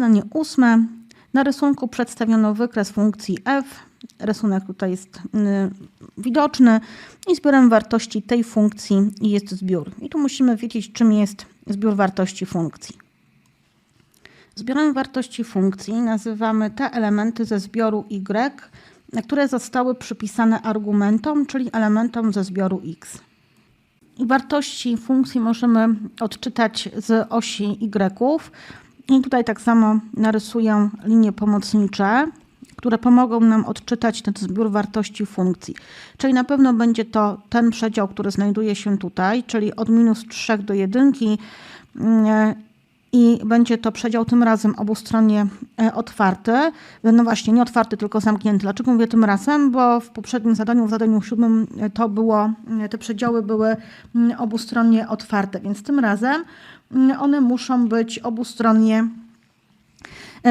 Zadanie ósme. Na rysunku przedstawiono wykres funkcji f. Rysunek tutaj jest y, widoczny i zbiorem wartości tej funkcji jest zbiór. I tu musimy wiedzieć, czym jest zbiór wartości funkcji. Zbiorem wartości funkcji nazywamy te elementy ze zbioru y, które zostały przypisane argumentom, czyli elementom ze zbioru x. I wartości funkcji możemy odczytać z osi y. I tutaj tak samo narysuję linie pomocnicze, które pomogą nam odczytać ten zbiór wartości funkcji. Czyli na pewno będzie to ten przedział, który znajduje się tutaj, czyli od minus 3 do 1 i będzie to przedział tym razem obustronnie e, otwarty. No właśnie, nie otwarty, tylko zamknięty. Dlaczego mówię tym razem? Bo w poprzednim zadaniu, w zadaniu siódmym e, to było, e, te przedziały były mm, obustronnie otwarte, więc tym razem mm, one muszą być obustronnie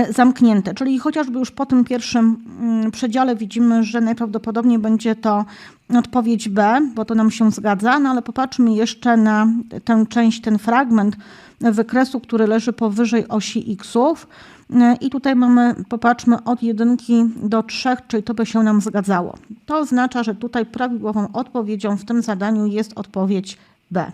zamknięte. Czyli chociażby już po tym pierwszym mm, przedziale widzimy, że najprawdopodobniej będzie to odpowiedź B, bo to nam się zgadza, no ale popatrzmy jeszcze na tę część, ten fragment wykresu, który leży powyżej osi xów. I tutaj mamy, popatrzmy, od 1 do 3, czyli to by się nam zgadzało. To oznacza, że tutaj prawidłową odpowiedzią w tym zadaniu jest odpowiedź B.